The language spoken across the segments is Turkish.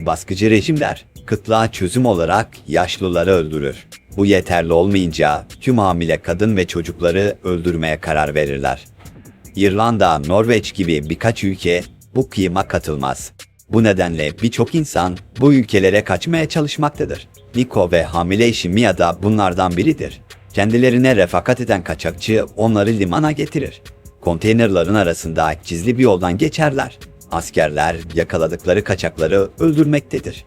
Baskıcı rejimler kıtlığa çözüm olarak yaşlıları öldürür. Bu yeterli olmayınca tüm hamile kadın ve çocukları öldürmeye karar verirler. İrlanda, Norveç gibi birkaç ülke bu kıyıma katılmaz. Bu nedenle birçok insan bu ülkelere kaçmaya çalışmaktadır. Nico ve hamile eşi Mia da bunlardan biridir. Kendilerine refakat eden kaçakçı onları limana getirir. Konteynerların arasında gizli bir yoldan geçerler. Askerler yakaladıkları kaçakları öldürmektedir.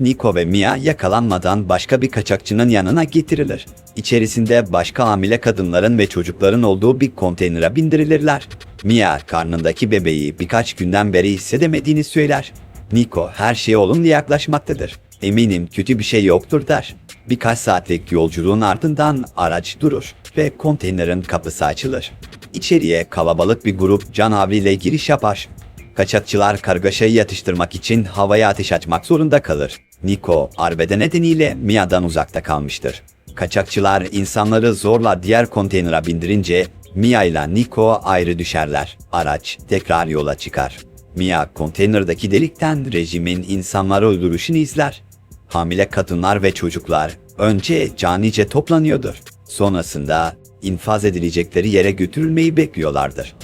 Nico ve Mia yakalanmadan başka bir kaçakçının yanına getirilir. İçerisinde başka hamile kadınların ve çocukların olduğu bir konteynere bindirilirler. Mia karnındaki bebeği birkaç günden beri hissedemediğini söyler. Nico her şeye olumlu yaklaşmaktadır. Eminim kötü bir şey yoktur der. Birkaç saatlik yolculuğun ardından araç durur ve konteynerin kapısı açılır. İçeriye kalabalık bir grup canavriyle giriş yapar. Kaçakçılar kargaşayı yatıştırmak için havaya ateş açmak zorunda kalır. Nico, arbede nedeniyle Mia'dan uzakta kalmıştır. Kaçakçılar insanları zorla diğer konteynere bindirince Mia ile Nico ayrı düşerler. Araç tekrar yola çıkar. Mia konteynerdaki delikten rejimin insanları öldürüşünü izler. Hamile kadınlar ve çocuklar önce canice toplanıyordur. Sonrasında infaz edilecekleri yere götürülmeyi bekliyorlardır.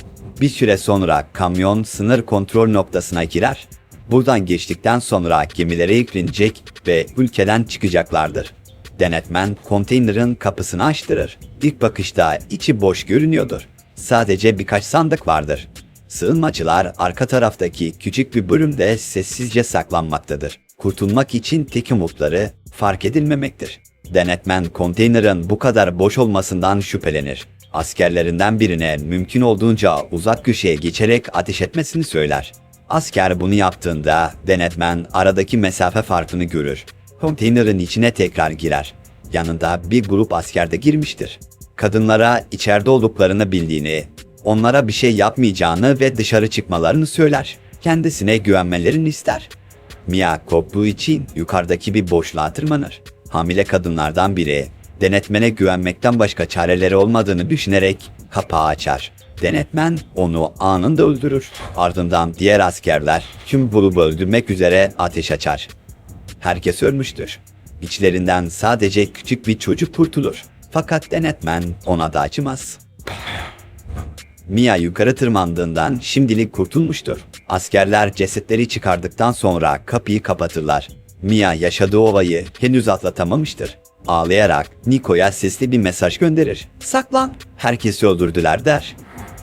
Bir süre sonra kamyon sınır kontrol noktasına girer. Buradan geçtikten sonra gemilere yüklenecek ve ülkeden çıkacaklardır. Denetmen konteynerin kapısını açtırır. İlk bakışta içi boş görünüyordur. Sadece birkaç sandık vardır. Sığınmacılar arka taraftaki küçük bir bölümde sessizce saklanmaktadır. Kurtulmak için tek umutları fark edilmemektir. Denetmen konteynerin bu kadar boş olmasından şüphelenir. Askerlerinden birine mümkün olduğunca uzak köşeye geçerek ateş etmesini söyler. Asker bunu yaptığında denetmen aradaki mesafe farkını görür. Konteynerin içine tekrar girer. Yanında bir grup asker de girmiştir. Kadınlara içeride olduklarını bildiğini, onlara bir şey yapmayacağını ve dışarı çıkmalarını söyler. Kendisine güvenmelerini ister. Mia korktuğu için yukarıdaki bir boşluğa tırmanır. Hamile kadınlardan biri denetmene güvenmekten başka çareleri olmadığını düşünerek kapağı açar. Denetmen onu anında öldürür. Ardından diğer askerler tüm grubu öldürmek üzere ateş açar. Herkes ölmüştür. İçlerinden sadece küçük bir çocuk kurtulur. Fakat denetmen ona da acımaz. Mia yukarı tırmandığından şimdilik kurtulmuştur. Askerler cesetleri çıkardıktan sonra kapıyı kapatırlar. Mia yaşadığı olayı henüz atlatamamıştır. Ağlayarak Nico'ya sesli bir mesaj gönderir. Saklan, herkesi öldürdüler der.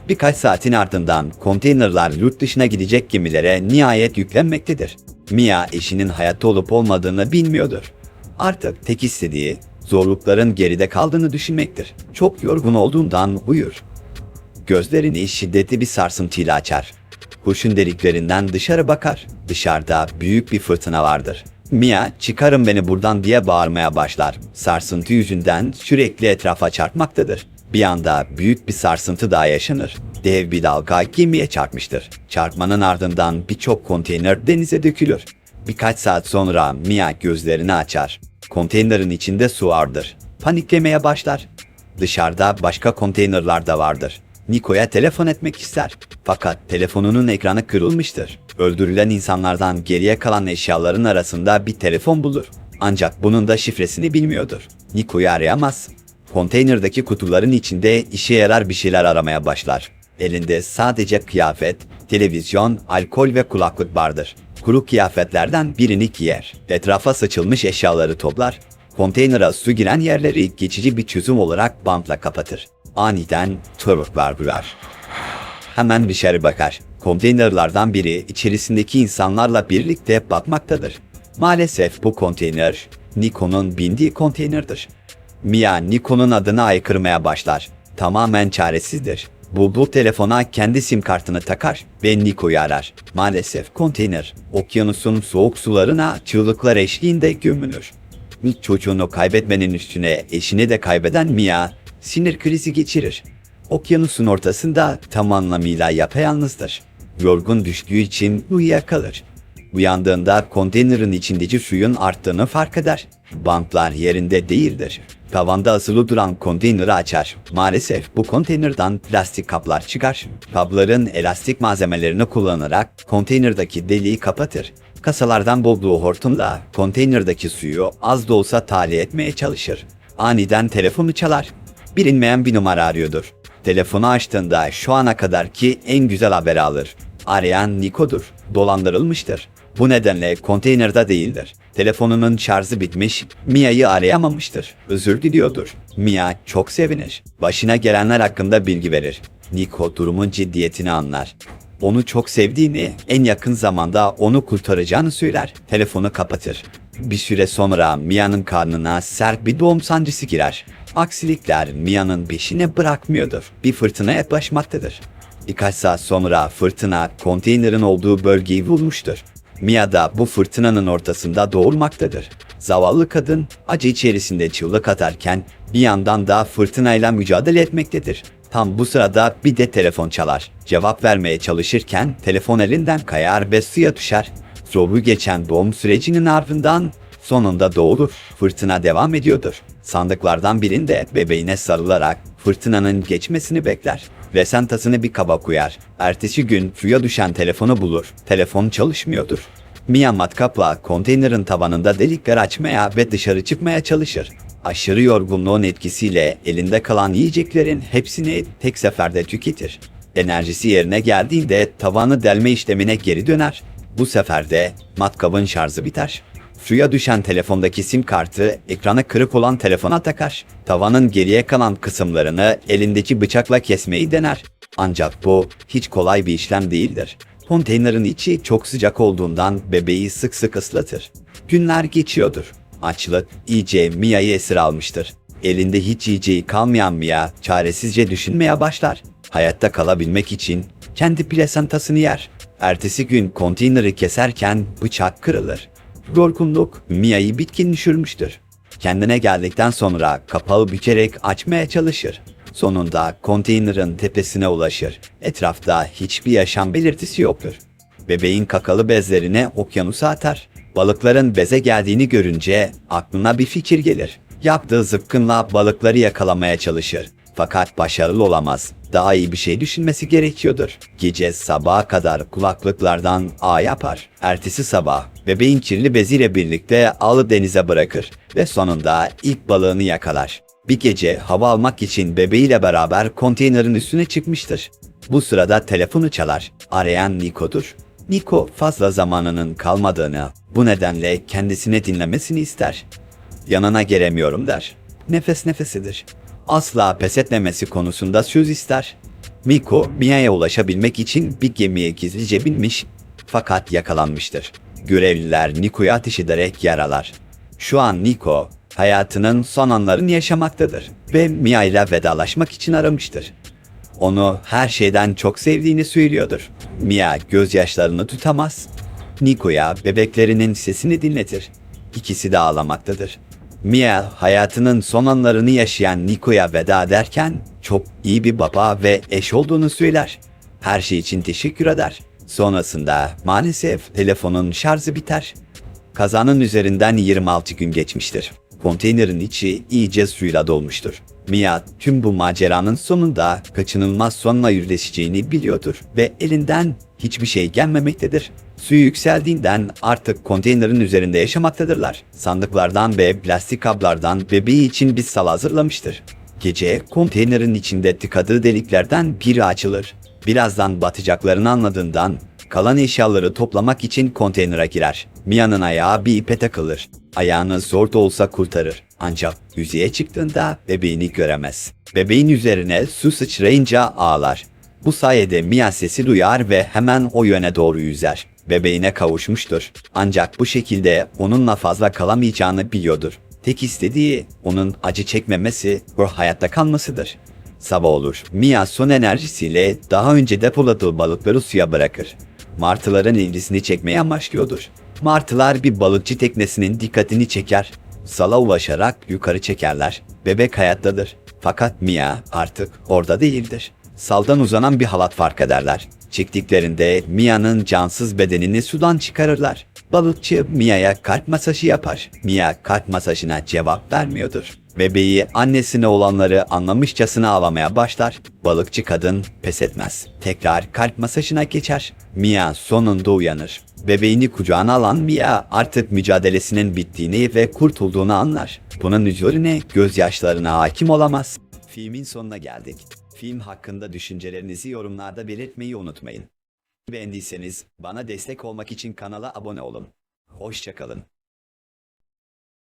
Birkaç saatin ardından konteynerlar yurt dışına gidecek gemilere nihayet yüklenmektedir. Mia eşinin hayatta olup olmadığını bilmiyordur. Artık tek istediği zorlukların geride kaldığını düşünmektir. Çok yorgun olduğundan uyur. Gözlerini şiddetli bir sarsıntıyla açar. Kuşun deliklerinden dışarı bakar. Dışarıda büyük bir fırtına vardır. Mia çıkarın beni buradan diye bağırmaya başlar. Sarsıntı yüzünden sürekli etrafa çarpmaktadır. Bir anda büyük bir sarsıntı daha yaşanır. Dev bir dalga gemiye çarpmıştır. Çarpmanın ardından birçok konteyner denize dökülür. Birkaç saat sonra Mia gözlerini açar. Konteynerin içinde su vardır. Paniklemeye başlar. Dışarıda başka konteynerlar da vardır. Niko'ya telefon etmek ister. Fakat telefonunun ekranı kırılmıştır. Öldürülen insanlardan geriye kalan eşyaların arasında bir telefon bulur. Ancak bunun da şifresini bilmiyordur. Niko'yu arayamaz. Konteynerdaki kutuların içinde işe yarar bir şeyler aramaya başlar. Elinde sadece kıyafet, televizyon, alkol ve kulaklık vardır. Kuru kıyafetlerden birini giyer. Etrafa saçılmış eşyaları toplar. Konteynere su giren yerleri geçici bir çözüm olarak bantla kapatır. Aniden tırvıklar duyar. Hemen dışarı bakar. Konteynerlardan biri içerisindeki insanlarla birlikte bakmaktadır. Maalesef bu konteyner Nikon'un bindiği konteynerdir. Mia Nikon'un adını aykırmaya başlar. Tamamen çaresizdir. Bulduğu telefona kendi sim kartını takar ve Niko'yu arar. Maalesef konteyner okyanusun soğuk sularına çığlıklar eşliğinde gömülür. Bir çocuğunu kaybetmenin üstüne eşini de kaybeden Mia sinir krizi geçirir. Okyanusun ortasında tam anlamıyla yapayalnızdır. Yorgun düştüğü için uyuyakalır. Uyandığında konteynerin içindeki suyun arttığını fark eder. Bantlar yerinde değildir. Tavanda asılı duran konteyneri açar. Maalesef bu konteynerden plastik kaplar çıkar. Kapların elastik malzemelerini kullanarak konteynerdaki deliği kapatır. Kasalardan bulduğu hortumla konteynerdaki suyu az da olsa tahliye etmeye çalışır. Aniden telefonu çalar. Bilinmeyen bir numara arıyordur. Telefonu açtığında şu ana kadarki en güzel haberi alır. Arayan Niko'dur. Dolandırılmıştır. Bu nedenle konteynerde değildir. Telefonunun şarjı bitmiş, Mia'yı arayamamıştır. Özür diliyordur. Mia çok sevinir. Başına gelenler hakkında bilgi verir. Niko durumun ciddiyetini anlar. Onu çok sevdiğini, en yakın zamanda onu kurtaracağını söyler. Telefonu kapatır. Bir süre sonra Mia'nın karnına sert bir doğum sancısı girer. Aksilikler Mia'nın peşini bırakmıyordur. Bir fırtına yaklaşmaktadır. Birkaç saat sonra fırtına konteynerin olduğu bölgeyi vurmuştur. Mia da bu fırtınanın ortasında doğurmaktadır. Zavallı kadın acı içerisinde çığlık atarken bir yandan da fırtınayla mücadele etmektedir. Tam bu sırada bir de telefon çalar. Cevap vermeye çalışırken telefon elinden kayar ve suya düşer. Zoru geçen doğum sürecinin ardından sonunda doğurur. Fırtına devam ediyordur. Sandıklardan birinde bebeğine sarılarak fırtınanın geçmesini bekler ve sentasını bir kaba koyar. Ertesi gün suya düşen telefonu bulur. Telefon çalışmıyordur. Mia matkapla konteynerin tavanında delikler açmaya ve dışarı çıkmaya çalışır. Aşırı yorgunluğun etkisiyle elinde kalan yiyeceklerin hepsini tek seferde tüketir. Enerjisi yerine geldiğinde tavanı delme işlemine geri döner. Bu sefer de matkabın şarjı biter. Suya düşen telefondaki sim kartı ekranı kırık olan telefona takar. Tavanın geriye kalan kısımlarını elindeki bıçakla kesmeyi dener. Ancak bu hiç kolay bir işlem değildir. Konteynerin içi çok sıcak olduğundan bebeği sık sık ıslatır. Günler geçiyordur. Açlık iyice Mia'yı esir almıştır. Elinde hiç yiyeceği kalmayan Mia çaresizce düşünmeye başlar. Hayatta kalabilmek için kendi plasentasını yer. Ertesi gün konteyneri keserken bıçak kırılır. Yorgunluk Mia'yı bitkin düşürmüştür. Kendine geldikten sonra kapağı bükerek açmaya çalışır. Sonunda konteynerin tepesine ulaşır. Etrafta hiçbir yaşam belirtisi yoktur. Bebeğin kakalı bezlerine okyanusa atar. Balıkların beze geldiğini görünce aklına bir fikir gelir. Yaptığı zıpkınla balıkları yakalamaya çalışır. Fakat başarılı olamaz. Daha iyi bir şey düşünmesi gerekiyordur. Gece sabaha kadar kulaklıklardan ağ yapar. Ertesi sabah bebeğin kirli beziyle birlikte alıp denize bırakır ve sonunda ilk balığını yakalar. Bir gece hava almak için bebeğiyle beraber konteynerin üstüne çıkmıştır. Bu sırada telefonu çalar. Arayan Niko'dur. Niko fazla zamanının kalmadığını, bu nedenle kendisine dinlemesini ister. Yanına gelemiyorum der. Nefes nefesidir. Asla pes etmemesi konusunda söz ister. Miko, Mia'ya ulaşabilmek için bir gemiye gizlice binmiş fakat yakalanmıştır. Görevliler Niko'yu ateş ederek yaralar. Şu an Niko, hayatının son anlarını yaşamaktadır ve Mia ile vedalaşmak için aramıştır. Onu her şeyden çok sevdiğini söylüyordur. Mia gözyaşlarını tutamaz. Niko'ya bebeklerinin sesini dinletir. İkisi de ağlamaktadır. Mia hayatının son anlarını yaşayan Niko'ya veda ederken çok iyi bir baba ve eş olduğunu söyler. Her şey için teşekkür eder. Sonrasında maalesef telefonun şarjı biter. Kazanın üzerinden 26 gün geçmiştir. Konteynerin içi iyice suyla dolmuştur. Mia tüm bu maceranın sonunda kaçınılmaz sonla yüzleşeceğini biliyordur ve elinden hiçbir şey gelmemektedir. Suyu yükseldiğinden artık konteynerin üzerinde yaşamaktadırlar. Sandıklardan ve plastik kablardan bebeği için bir sal hazırlamıştır. Gece konteynerin içinde tıkadığı deliklerden biri açılır. Birazdan batacaklarını anladığından kalan eşyaları toplamak için konteynere girer. Mia'nın ayağı bir ipe takılır. Ayağını zor da olsa kurtarır. Ancak yüzeye çıktığında bebeğini göremez. Bebeğin üzerine su sıçrayınca ağlar. Bu sayede Mia sesi duyar ve hemen o yöne doğru yüzer. Bebeğine kavuşmuştur. Ancak bu şekilde onunla fazla kalamayacağını biliyordur. Tek istediği onun acı çekmemesi ve hayatta kalmasıdır. Sabah olur. Mia son enerjisiyle daha önce depoladığı balıkları suya bırakır. Martıların ilgisini çekmeye amaçlıyordur. Martılar bir balıkçı teknesinin dikkatini çeker. Sala ulaşarak yukarı çekerler. Bebek hayattadır. Fakat Mia artık orada değildir. Saldan uzanan bir halat fark ederler. Çektiklerinde Mia'nın cansız bedenini sudan çıkarırlar. Balıkçı Mia'ya kalp masajı yapar. Mia kalp masajına cevap vermiyordur. Bebeği annesine olanları anlamışçasına ağlamaya başlar. Balıkçı kadın pes etmez. Tekrar kalp masajına geçer. Mia sonunda uyanır. Bebeğini kucağına alan Mia artık mücadelesinin bittiğini ve kurtulduğunu anlar. Bunun üzerine gözyaşlarına hakim olamaz. Filmin sonuna geldik. Film hakkında düşüncelerinizi yorumlarda belirtmeyi unutmayın. Beğendiyseniz bana destek olmak için kanala abone olun. Hoşçakalın.